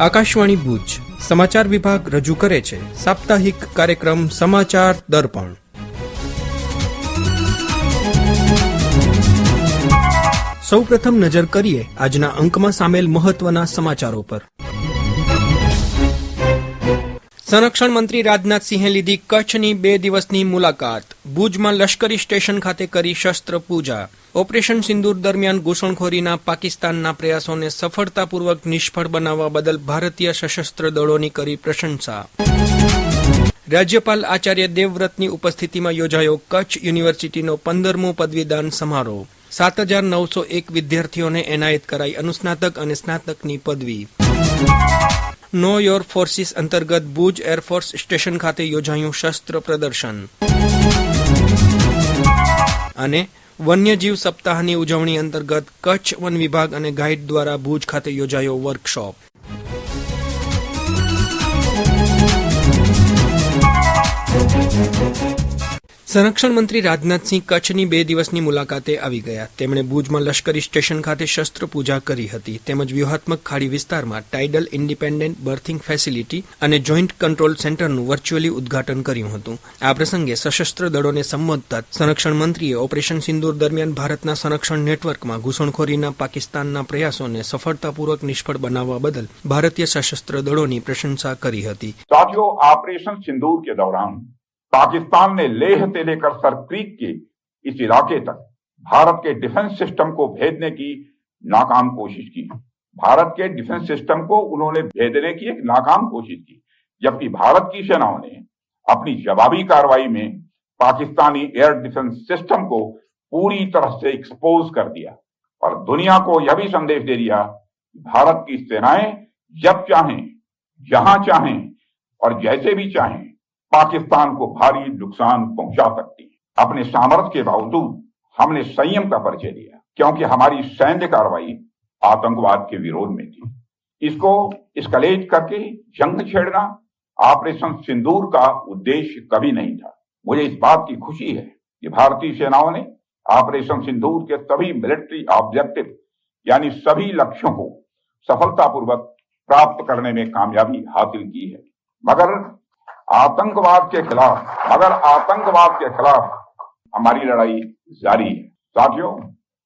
આકાશવાણી ભુજ. સમાચાર વિભાગ રજૂ કરે છે, સાપ્તાહિક કાર્યક્રમ સમાચાર દર્પણ. સૌપ્રથમ નજર કરીએ, આજના અંકમાં સામેલ મહત્વના સમાચારો પર. સંરક્ષણ મંત્રી રાજનાથસિંહે લીધી કચ્છની બે દિવસની મુલાકાત. ભુજમાં લશ્કરી સ્ટેશન ખાતે કરી શસ્ત્ર પૂજા. ઓપરેશન સિંદૂર દરમિયાન ઘૂસણખોરીના પાકિસ્તાનના પ્રયાસોને સફળતાપૂર્વક નિષ્ફળ બનાવવા બદલ ભારતીય સશસ્ત્ર દળોની કરી પ્રશંસા. રાજ્યપાલ આચાર્ય દેવવ્રતની ઉપસ્થિતિમાં યોજાયો કચ્છ યુનિવર્સિટીનો પંદરમો પદવીદાન સમારોહ. સાત હજાર નવસો એક વિદ્યાર્થીઓને એનાયત કરાઈ અનુસ્નાતક અને સ્નાતકની પદવી. નો યોર ફોર્સિસ અંતર્ગત ભુજ એરફોર્સ સ્ટેશન ખાતે યોજાયું શસ્ત્ર પ્રદર્શન. અને વન્યજીવ સપ્તાહની ઉજવણી અંતર્ગત કચ્છ વન વિભાગ અને ગાઈડ દ્વારા ભુજ ખાતે યોજાયો વર્કશોપ. સંરક્ષણ મંત્રી રાજનાથસિંહ કચ્છની બે દિવસની મુલાકાતે આવી ગયા. તેમણે ભુજમાં લશ્કરી સ્ટેશન ખાતે શસ્ત્ર પૂજા કરી હતી. તેમજ વ્યૂહાત્મક ખાડી વિસ્તારમાં ટાઇડલ ઇન્ડિપેન્ડન્ટ બર્થિંગ ફેસિલિટી અને જોઈન્ટ કંટ્રોલ સેન્ટરનું વર્ચ્યુઅલી ઉદઘાટન કર્યું હતું. આ પ્રસંગે સશસ્ત્ર દળોને સંબોધતા સંરક્ષણ મંત્રીએ ઓપરેશન સિંદુર દરમિયાન ભારતના સંરક્ષણ નેટવર્કમાં ઘૂસણખોરીના પાકિસ્તાનના પ્રયાસોને સફળતાપૂર્વક નિષ્ફળ બનાવવા બદલ ભારતીય સશસ્ત્ર દળોની પ્રશંસા કરી હતી. સાથીઓ ઓપરેશન સિંદૂર કે દૌરાન पाकिस्तान ने लेह से लेकर सर क्रीक के। इस इलाके तक भारत के डिफेंस सिस्टम को भेदने की नाकाम कोशिश की। भारत के डिफेंस सिस्टम को उन्होंने भेदने की एक नाकाम कोशिश की, जबकि भारत की सेनाओं ने अपनी जवाबी कार्रवाई में पाकिस्तानी एयर डिफेंस सिस्टम को पूरी तरह से एक्सपोज कर दिया और दुनिया को यह भी संदेश दे दिया भारत की सेनाएँ जब चाहें, जहाँ चाहें और जैसे भी चाहें पाकिस्तान को भारी नुकसान पहुँचा सकती है। अपने सामर्थ्य के बावजूद हमने संयम का परिचय दिया, क्योंकि हमारी सैन्य कार्रवाई आतंकवाद के विरोध में थी। इसको स्कलेट करके जंग छेड़ना ऑपरेशन सिंदूर का उद्देश्य कभी नहीं था। मुझे इस बात की खुशी है कि भारतीय सेनाओं ने ऑपरेशन सिंदूर के सभी मिलिट्री ऑब्जेक्टिव, यानी सभी लक्ष्यों को सफलतापूर्वक प्राप्त करने में कामयाबी हासिल की है। मगर आतंकवाद के खिलाफ, अगर आतंकवाद के खिलाफ हमारी लड़ाई जारी है। साथियों,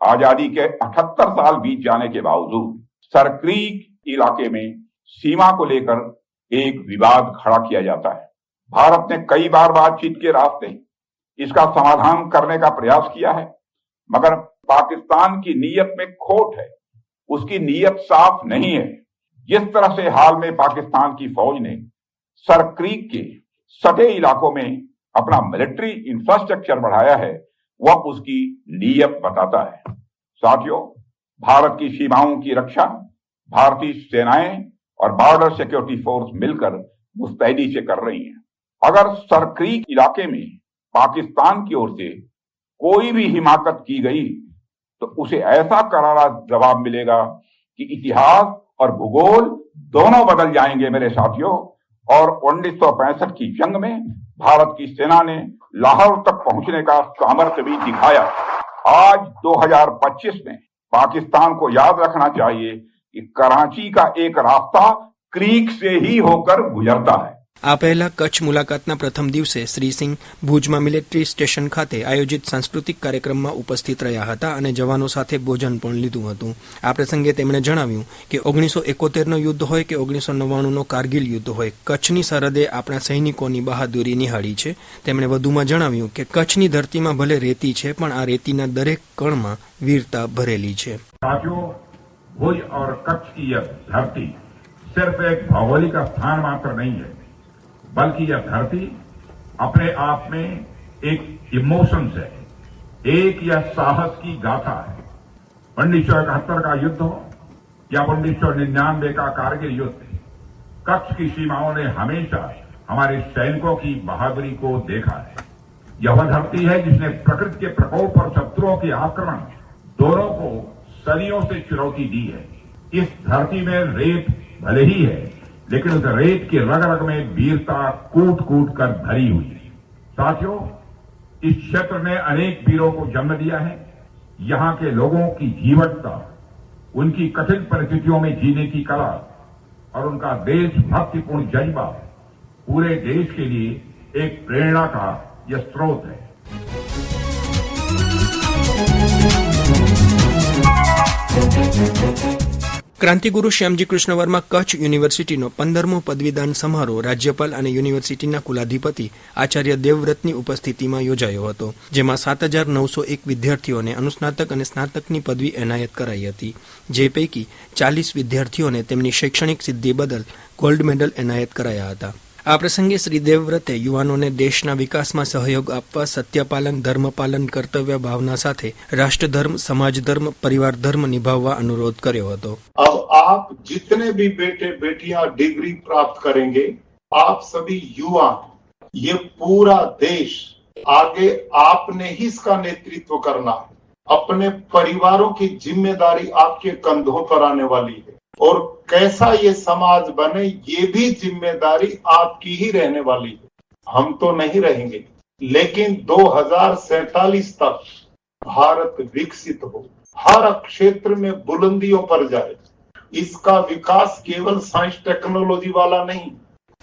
आज़ादी के 78 साल बीत जाने के बावजूद सरक्रीक इलाके में सीमा को लेकर एक विवाद खड़ा किया जाता है। भारत ने कई बार बातचीत के रास्ते इसका समाधान करने का प्रयास किया है, मगर पाकिस्तान की नीयत में खोट है। उसकी नीयत साफ़ नहीं है। जिस तरह से हाल में पाकिस्तान की फौज ने सर क्रीक के सटे इलाकों में अपना मिलिट्री इंफ्रास्ट्रक्चर बढ़ाया है, वह उसकी नीयत बताता है। साथियों, भारत की सीमाओं की रक्षा, भारतीय सेनाएँ और बॉर्डर सिक्योरिटी फोर्स मिलकर मुस्तैदी से कर रही हैं। अगर सर क्रीक इलाके में पाकिस्तान की ओर से कोई भी हिमाकत की गई तो उसे ऐसा करारा जवाब मिलेगा कि इतिहास और भूगोल दोनों बदल जाएँगे मेरे साथियों। और उन्नीस सौ पैंसठ की जंग में भारत की सेना ने लाहौर तक पहुँचने का सामर्थ्य भी दिखाया। आज 2025 में पाकिस्तान को याद रखना चाहिए कि कराची का एक रास्ता क्रीक से ही होकर गुजरता है। આ પહેલા કચ્છ મુલાકાતના પ્રથમ દિવસે શ્રી સિંહ ભુજમાં મિલિટરી સ્ટેશન ખાતે આયોજિત સાંસ્કૃતિક કાર્યક્રમમાં ઉપસ્થિત રહ્યા હતા અને જવાનો સાથે ભોજન પણ લીધું હતું આ પ્રસંગે તેમણે જણાવ્યું કે ઓગણીસો એકોતેરનો યુદ્ધ હોય કે ઓગણીસો નવ્વાણુંનો કારગિલ યુદ્ધ હોય કચ્છની સરહદે આપણા સૈનિકોની બહાદુરી નિહાળી છે તેમણે વધુમાં જણાવ્યું કે કચ્છની ધરતીમાં ભલે રેતી છે પણ આ રેતીના દરેક કણમાં વીરતા ભરેલી છે साथियों भुज और कच्छ की यह धरती सिर्फ एक भौगोलिक स्थान मात्र नहीं है बल्कि यह धरती अपने आप में एक इमोशंस है। एक यह साहस की गाथा है। उन्नीस सौ इकहत्तर का युद्ध हो, या उन्नीस सौ निन्यानवे का कारगिल युद्ध कच्छ की सीमाओं ने हमेशा हमारे सैनिकों की बहादुरी को देखा है। यह वह धरती है जिसने प्रकृति के प्रकोप और शत्रुओं के आक्रमण दोनों को सदियों से चुनौती दी है। इस धरती में रेत भले ही है लेकिन उस रेत की रग रग में वीरता कूट कूट कर भरी हुई है साथियों, इस क्षेत्र ने अनेक वीरों को जन्म दिया है। यहाँ के लोगों की जीवटता, उनकी कठिन परिस्थितियों में जीने की कला और उनका देशभक्तिपूर्ण जज्बा पूरे देश के लिए एक प्रेरणा का यह स्रोत है। ક્રાંતિગુરુ શ્યામજી કૃષ્ણ વર્મા કચ્છ યુનિવર્સિટીનો પંદરમો પદવીદાન સમારોહ રાજ્યપાલ અને યુનિવર્સિટીના કુલાધિપતિ આચાર્ય દેવવ્રતની ઉપસ્થિતિમાં યોજાયો હતો, જેમાં સાત હજાર નવસો એક વિદ્યાર્થીઓને અનુસ્નાતક અને સ્નાતકની પદવી એનાયત કરાઈ હતી. જે પૈકી ચાલીસ વિદ્યાર્થીઓને તેમની શૈક્ષણિક સિદ્ધિ બદલ ગોલ્ડ મેડલ એનાયત કરાયા હતા. આ પ્રસંગે શ્રી દેવવ્રતે યુવાનોને દેશના વિકાસમાં સહયોગ આપવા સત્યપાલન ધર્મપાલન કર્તવ્ય ભાવના સાથે રાષ્ટ્રધર્મ સમાજધર્મ પરિવાર ધર્મ નિભાવવા અનુરોધ કર્યો હતો अब आप जितने भी बेटे बेटियां डिग्री प्राप्त करेंगे आप सभी युवा ये पूरा देश आगे आपने ही इसका नेतृत्व करना है अपने परिवारों की जिम्मेदारी आपके कंधों पर आने वाली है और कैसा ये समाज बने, ये भी ज़िम्मेदारी आपकी ही रहने वाली है। हम तो नहीं रहेंगे। लेकिन दो तक भारत विकसित हो। हर क्षेत्र में बुलंदियों पर जाए। इसका विकास केवल साइंस टेक्नोलॉजी वाला नहीं,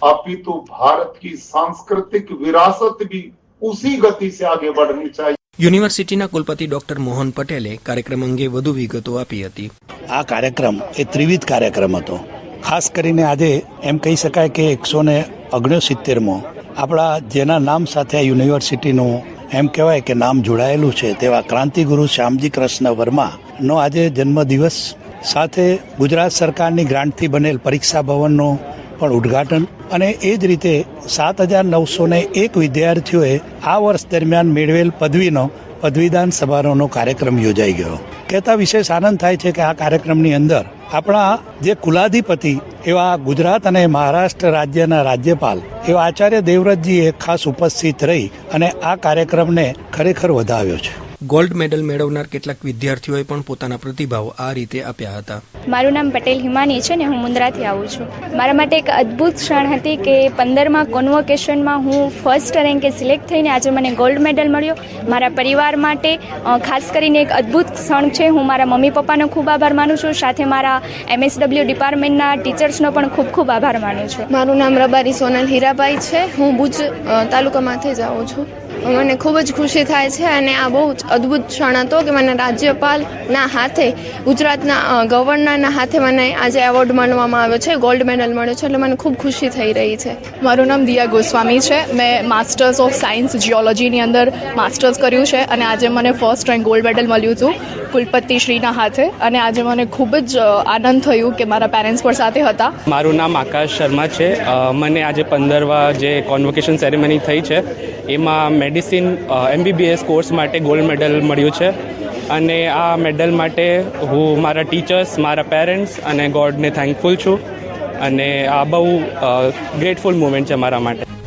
अपितु भारत की सांस्कृतिक विरासत भी उसी गति से आगे बढ़नी चाहिए। યુનિવર્સિટીના કુલપતિ ડોક્ટર મોહન પટેલે કાર્યક્રમ અંગે વધુ વિગતો આપી હતી. આ કાર્યક્રમ એ ત્રિવિધ કાર્યક્રમ હતો. ખાસ કરીને આજે એમ કહી શકાય કે એકસો ને ઓગણસિત્તેરમો આપણા જેના નામ સાથે આ યુનિવર્સિટીનું એમ કહેવાય કે નામ જોડાયેલું છે તેવા ક્રાંતિગુરુ શ્યામજી કૃષ્ણ વર્માનો આજે જન્મદિવસ. સાથે ગુજરાત સરકારની ગ્રાન્ટથી બનેલ પરીક્ષા ભવનનું પણ ઉદ્ઘાટન અને એ જ રીતે સાત હજાર નવસો ને એક વિદ્યાર્થીઓએ આ વર્ષ દરમિયાન મેળવેલ પદવીનો પદવીદાન સમારોહનો કાર્યક્રમ યોજાઈ ગયો. કહેતા વિશેષ આનંદ થાય છે કે આ કાર્યક્રમની અંદર આપણા જે કુલાધિપતિ એવા ગુજરાત અને મહારાષ્ટ્ર રાજ્યના રાજ્યપાલ એવા આચાર્ય દેવવ્રતજીએ ખાસ ઉપસ્થિત રહી અને આ કાર્યક્રમને ખરેખર વધાવ્યો છે. ગોલ્ડ મેડલ મેળવનાર કેટલાક વિદ્યાર્થીઓએ પણ પોતાના પ્રતિભાવ આ રીતે આપ્યા હતા. મારું નામ પટેલ હિમાની છે ને હું મુન્દ્રાથી આવું છું. મારા માટે એક અદ્ભુત ક્ષણ હતી કે પંદરમાં કોન્વોકેશનમાં હું ફર્સ્ટ રેન્કે સિલેક્ટ થઈને આજે મને ગોલ્ડ મેડલ મળ્યો. મારા પરિવાર માટે ખાસ કરીને એક અદ્ભુત ક્ષણ છે. હું મારા મમ્મી પપ્પાનો ખૂબ આભાર માનું છું. સાથે મારા એમએસડબલ્યુ ડિપાર્ટમેન્ટના ટીચર્સનો પણ ખૂબ ખૂબ આભાર માનું છું. મારું નામ રબારી સોનલ હીરાબાઈ છે. હું ભુજ તાલુકામાંથી જ આવું છું. મને ખૂબ જ ખુશી થાય છે અને આ બહુ જ અદ્ભુત ક્ષણ હતો કે મને રાજ્યપાલના હાથે ગુજરાતના ગવર્નરના હાથે મને આજે એવોર્ડ માનવામાં આવ્યો છે ગોલ્ડ મેડલ મળ્યો છે એટલે મને ખૂબ ખુશી થઈ રહી છે. મારું નામ દિયા ગોસ્વામી છે. મેં માસ્ટર્સ ઓફ સાયન્સ જિયોલોજીની અંદર માસ્ટર્સ કર્યું છે અને આજે મને ફર્સ્ટ રેન્ક ગોલ્ડ મેડલ મળ્યું હતું કુલપતિ શ્રીના હાથે. અને આજે મને ખૂબ જ આનંદ થયું કે મારા પેરેન્ટ્સ પણ સાથે હતા. મારું નામ આકાશ શર્મા છે. મને આજે પંદરવા જે કોન્વોકેશન સેરેમની થઈ છે એમાં મેડિસિન એમબીબીએસ કોર્સ માટે ગોલ્ડ મેડલ મળ્યું છે. અને આ મેડલ માટે હું મારા ટીચર્સ, મારા પેરેન્ટ્સ અને ગોડને થેન્કફુલ છું. અને આ બહુ ગ્રેટફુલ મુમેન્ટ છે મારા માટે.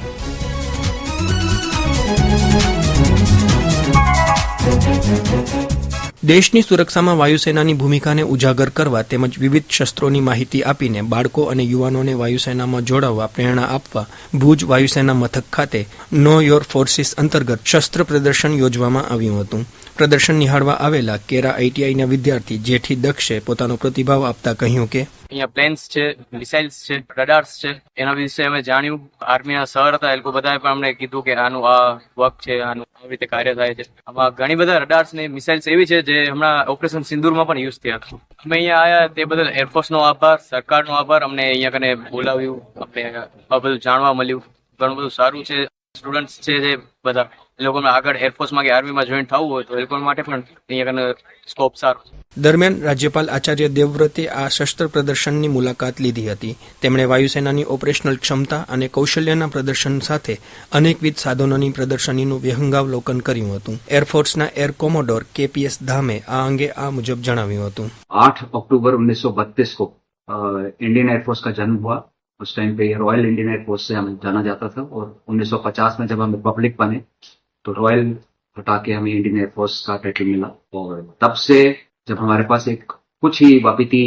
દેશની સુરક્ષામાં વાયુસેનાની ભૂમિકાને ઉજાગર કરવા તેમજ વિવિધ શસ્ત્રોની માહિતી આપીને બાળકો અને યુવાનોને વાયુસેનામાં જોડાવવા પ્રેરણા આપવા ભુજ વાયુસેના મથક ખાતે નો યોર ફોર્સિસ અંતર્ગત શસ્ત્ર પ્રદર્શન યોજવામાં આવ્યું હતું. પ્રદર્શન નિહાળવા આવેલા કેરા આઈટીઆઈના વિદ્યાર્થી જેઠી દક્ષે પોતાનો પ્રતિભાવ આપતા કહ્યું કે અહીંયા પ્લેન્સ છે મિસાઇલ્સ છે રડાર્સ છે. એના વિશે અમે જાણ્યું. આર્મીના સર હતા, એ લોકો બધાએ પણ અમને કીધું કે આનું આ વર્ક છે, આનું આવી રીતે કાર્ય થાય છે. આમાં ઘણી બધા રડાર્સ ને મિસાઇલ્સ એવી છે જે હમણાં ઓપરેશન સિંદુરમાં પણ યુઝ થયા હતા. અમે અહીંયા આવ્યા તે બદલ એરફોર્સનો આભાર, સરકારનો આભાર. અમને અહીંયા કને બોલાવ્યું, અમને આ બધું જાણવા મળ્યું. ઘણું બધું સારું છે સ્ટુડન્ટ્સ છે જે બધા. એ લોકોને આગળ એરફોર્સમાં કે આર્મીમાં જોઈન થવું હોય તો એ લોકો માટે પણ અહીંયા કને સ્કોપ સારો છે દરમિયાન રાજ્યપાલ આચાર્ય દેવવ્રતે આ શસ્ત્ર પ્રદર્શનની મુલાકાત લીધી હતી તેમણે વાયુસેનાની ઓપરેશનલ ક્ષમતા અને કૌશલ્યના પ્રદર્શન સાથે અનેકવિધ સાધનોની પ્રદર્શનીનું વિહંગાવલોકન કર્યું હતું એરફોર્સના એર કોમોડોર કેપીએસ ધામે આ અંગે આ મુજબ જણાવ્યું હતું आठ अक्टूबर 1932 को अ, इंडियन एयरफोर्स का जन्म हुआ उस टाइम पे ये रॉयल इंडियन एयरफोर्स से हमें जाना जाता था और 1950 में जब हम रिपब्लिक बने तो रॉयल हटा के हमें इंडियन एयरफोर्स का टाइटल मिला और तब से जब हमारे पास एक कुछ ही वापिती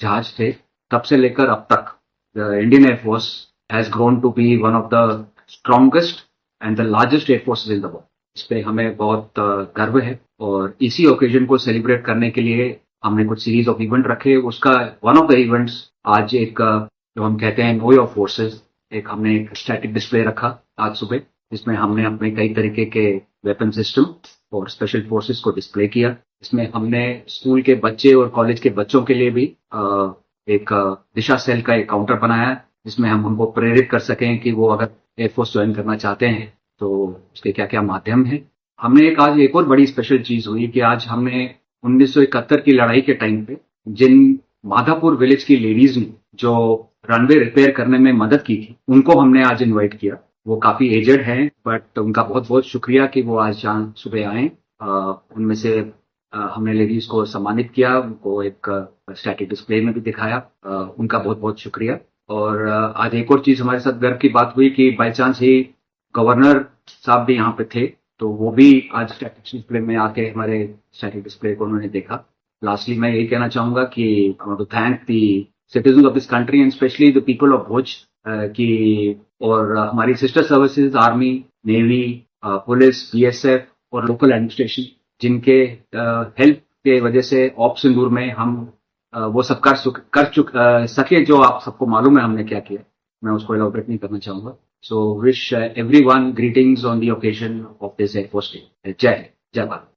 जहाज़ थे, तब से लेकर अब तक the Indian air force has grown to be one of the strongest and the largest air force in the world इस पे हमें बहुत गर्व है और इसी ओकेजन को सेलिब्रेट करने के लिए हमने कुछ सीरीज़ ऑफ़ इवेंट रखे। उसका वन ऑफ़ द इवेंट्स आज एक जो हम कहते हैं नो योर फोर्सेस एक हमने एक स्टैटिक डिस्प्ले रखा आज सुबह। जिसमें हमने अपने कई तरीके के वेपन सिस्टम और स्पेशल फोर्सेस को डिस्प्ले किया। इसमें हमने स्कूल के बच्चे और कॉलेज के बच्चों के लिए भी एक दिशा सेल का एक काउंटर बनाया जिसमें हम उनको प्रेरित कर सकें कि वो अगर एयरफोर्स ज्वाइन करना चाहते हैं तो उसके क्या क्या माध्यम है। हमने एक आज एक और बड़ी स्पेशल चीज़ हुई कि आज हमने 1971 की लड़ाई के टाइम पे जिन माधापुर विलेज की लेडीज़ ने जो रनवे रिपेयर करने में मदद की थी, उनको हमने आज इनवाइट किया। वो काफ़ी एजेड हैं बट उनका बहुत बहुत शुक्रिया कि वो आज जान सुबह आए। उनमें से हमने लेडीज़ को सम्मानित किया, उनको एक स्टैटिक डिस्प्ले में भी दिखाया। उनका बहुत बहुत शुक्रिया। और आज एक और चीज़ हमारे साथ गर्व की बात हुई कि बाई चांस ही गवर्नर साहब भी यहाँ पे थे तो वो भी आज स्टैटिक डिस्प्ले में आके हमारे स्टैटिक डिस्प्ले को उन्होंने देखा। लास्टली मैं यही कहना चाहूँगा कि to thank the citizen of this country and specially the people of Bhuj की, और हमारी sister services army navy police BSF और लोकल एडमिनिस्ट्रेशन जिनके हेल्प के वजह से ऑप सिंदूर में हम वो सब कर कर चुक सके जो आप सबको मालूम है हमने क्या किया। मैं उसको एलोबरेट नहीं करना चाहूँगा। So wish everyone greetings on the occasion of this air force day जय जय भारत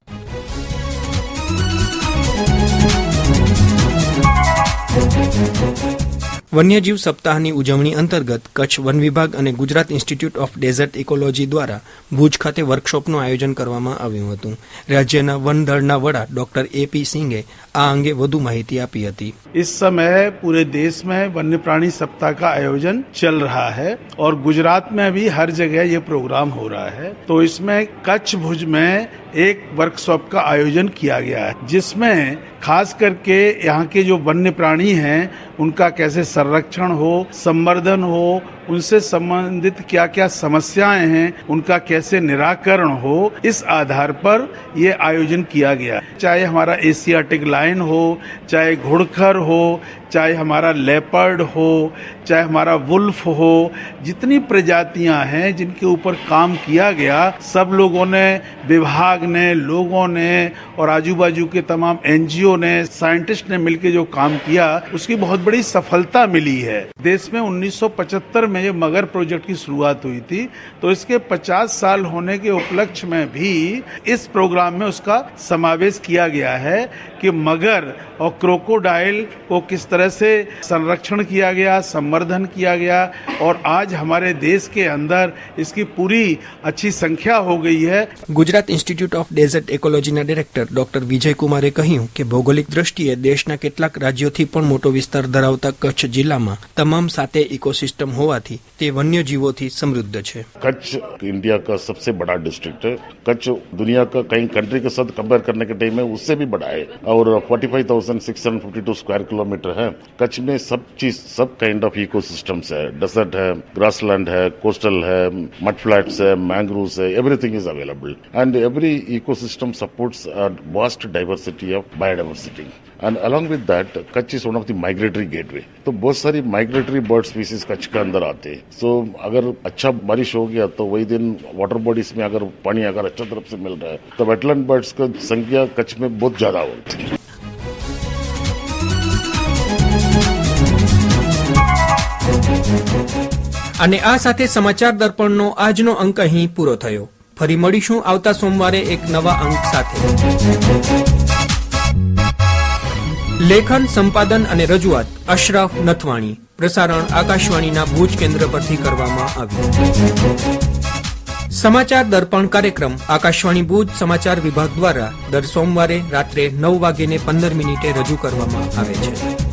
વન્યજીવ સપ્તાહની ઉજવણી અંતર્ગત કચ્છ વન વિભાગ અને Gujarat institute of desert ecology દ્વારા ભુજ ખાતે વર્કશોપનું આયોજન કરવામાં આવ્યું હતું. રાજ્યના વન દળના વડા ડોક્ટર એપી સિંઘે આ અંગે વધુ માહિતી આપી હતી. इस समय पूरे देश में वन्य प्राणी सप्ताह का आयोजन चल रहा है और गुजरात में भी हर जगह ये प्रोग्राम हो रहा है। तो इसमें कच्छ भुज में एक वर्कशॉप का आयोजन किया गया है, जिसमें खास करके यहाँ के जो वन्य प्राणी हैं, उनका कैसे संरक्षण हो, संवर्धन हो उनसे संबंधित क्या क्या समस्याएँ हैं, उनका कैसे निराकरण हो, इस आधार पर ये आयोजन किया गया। चाहे हमारा एशियाटिक लाइन हो, चाहे घुड़खर हो चाहे हमारा लेपर्ड हो, चाहे हमारा वुल्फ हो, जितनी प्रजातियाँ हैं जिनके ऊपर काम किया गया, सब लोगों ने, विभाग ने, लोगों ने और आजू बाजू के तमाम एनजीओ ने, साइंटिस्ट ने मिलकर जो काम किया, उसकी बहुत बड़ी सफलता मिली है। देश में 1975 में ये मगर प्रोजेक्ट की शुरुआत हुई थी तो इसके 50 साल होने के उपलक्ष्य में भी इस प्रोग्राम में उसका समावेश किया गया है कि मगर और क्रोकोडाइल को किस तरह से संरक्षण किया गया संवर्धन किया गया और आज हमारे देश के अंदर इसकी पूरी अच्छी संख्या हो गई है Gujarat institute of dessert ઇકોલોજીના director doctor વિજયકુમારે કહ્યું કે ભૌગોલિક દ્રષ્ટિએ દેશના કેટલાક રાજ્યોથી પણ મોટો વિસ્તાર ધરાવતા કચ્છ જિલ્લામાં તમામ સાતે ઇકોસિસ્ટમ હોવાથી તે વન્યજીવોથી સમૃદ્ધ છે कच्छ इंडिया का सबसे बड़ा डिस्ट्रिक्ट है कच्छ दुनिया का कई कंट्री के साथ कंपेयर करने के टाइम में उससे भी बड़ा है और 45,652 स्क्वायर किलोमीटर है कच्छ में सब चीज़, सब काइंड ऑफ़ इकोसिस्टम्स है। डेजर्ट है ग्रासलैंड है कोस्टल है मड फ्लैट्स है मैंग्रोव्स है everything is available and every eco ecosystem supports vast diversity of biodiversity and along with that Kutch is one of the migratory gateway तो बहुत सारी migratory bird species Kutch के अंदर आते हैं। सो अगर अच्छा बारिश हो गया तो वही दिन वाटर बॉडीज में अगर पानी अगर अच्छा तरफ़ से मिल रहा है तो वेटलैंड बर्ड्स की संख्या कच्छ में बहुत ज़्यादा होती है। અને આ સાથે સમાચાર દર્પણનો આજનો અંક અહીં પૂરો થયો. ફરી મળીશું આવતા સોમવારે એક નવા અંક સાથે. લેખન, સંપાદન અને રજૂઆત, અશરફ નથવાણી. પ્રસારણ આકાશવાણીના ભુજ કેન્દ્ર પરથી કરવામાં આવ્યું. સમાચાર દર્પણ કાર્યક્રમ આકાશવાણી ભુજ સમાચાર વિભાગ દ્વારા દર સોમવારે રાત્રે નવ વાગ્યે પંદર મિનિટે રજૂ કરવામાં આવે છે.